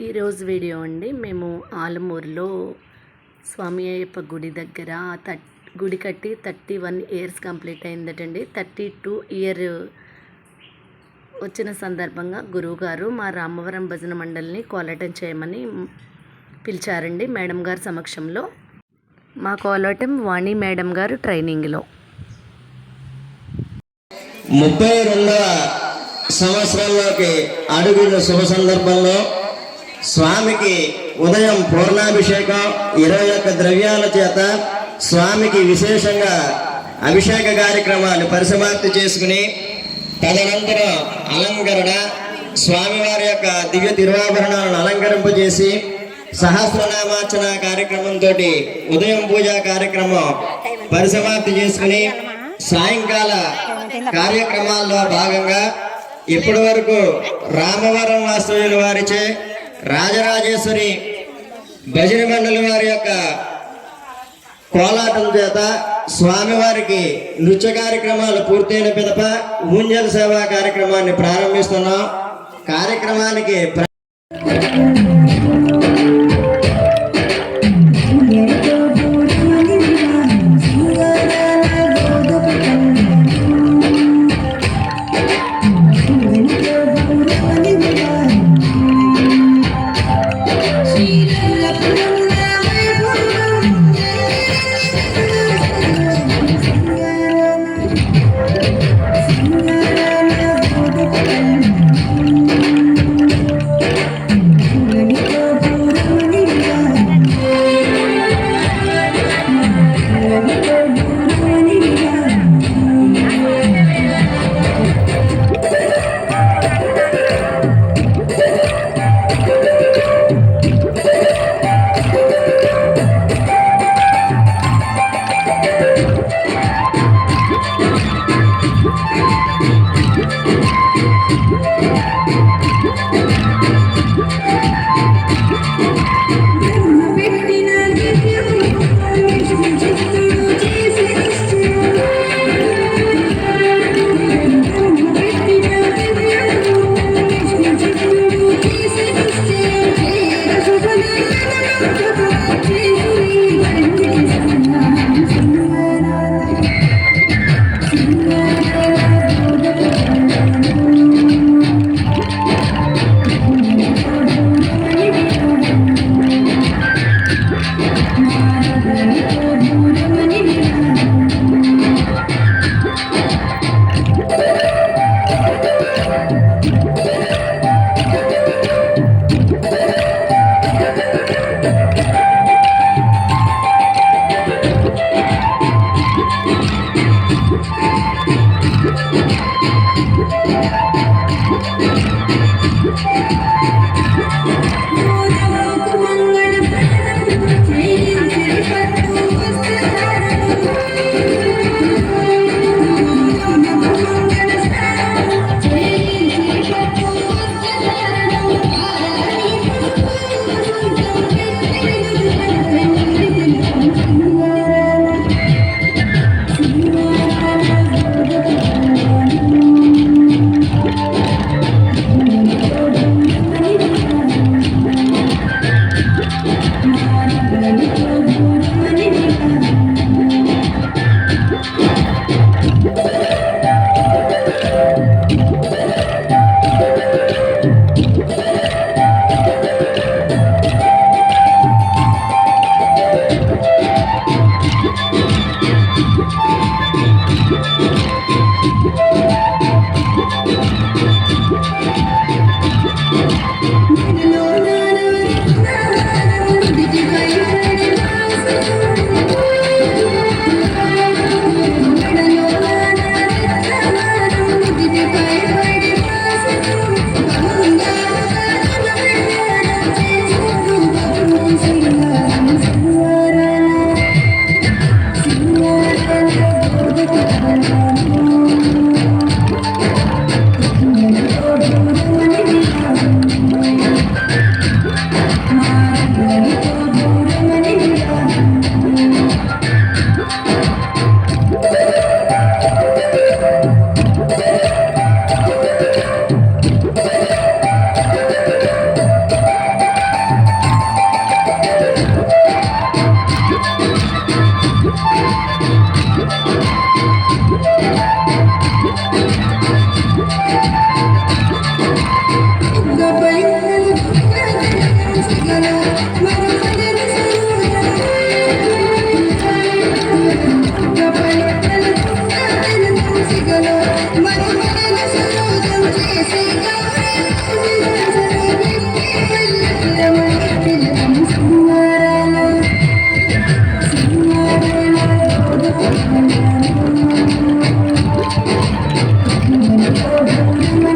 ఈరోజు వీడియో అండి. మేము ఆలమూరులో స్వామి అయ్యప్ప గుడి దగ్గర థర్ట్ గుడి కట్టి థర్టీ వన్ ఇయర్స్ కంప్లీట్ అయిందటండి. థర్టీ టూ ఇయర్ వచ్చిన సందర్భంగా గురువుగారు మా రామవరం భజన మండలిని కోలాటం చేయమని పిలిచారండి మేడం గారి సమక్షంలో. మా కోలాటం వాణి మేడం గారు ట్రైనింగ్లో. ముప్పై రెండవ సంవత్సరంలోకి అడుగుల శుభ సందర్భంలో స్వామికి ఉదయం పూర్ణాభిషేకం ఇరవై ఒక్క ద్రవ్యాల చేత స్వామికి విశేషంగా అభిషేక కార్యక్రమాలు పరిసమాప్తి చేసుకుని తదనంతరం అలంకరణ స్వామివారి యొక్క దివ్య తిరువాభరణాలను అలంకరింపజేసి సహస్రనామార్చన కార్యక్రమంతో ఉదయం పూజా కార్యక్రమం పరిసమాప్తి చేసుకుని సాయంకాల కార్యక్రమాల్లో భాగంగా ఇప్పటి వరకు రామవరం వాస్తవ్యుల వారిచే రాజరాజేశ్వరి భజన మండలి వారి యొక్క కోలాటం చేత స్వామివారికి నృత్య కార్యక్రమాలు పూర్తయిన పిదప ఊంజల్ సేవా కార్యక్రమాన్ని ప్రారంభిస్తున్నాం. కార్యక్రమానికి Thank you. 我是。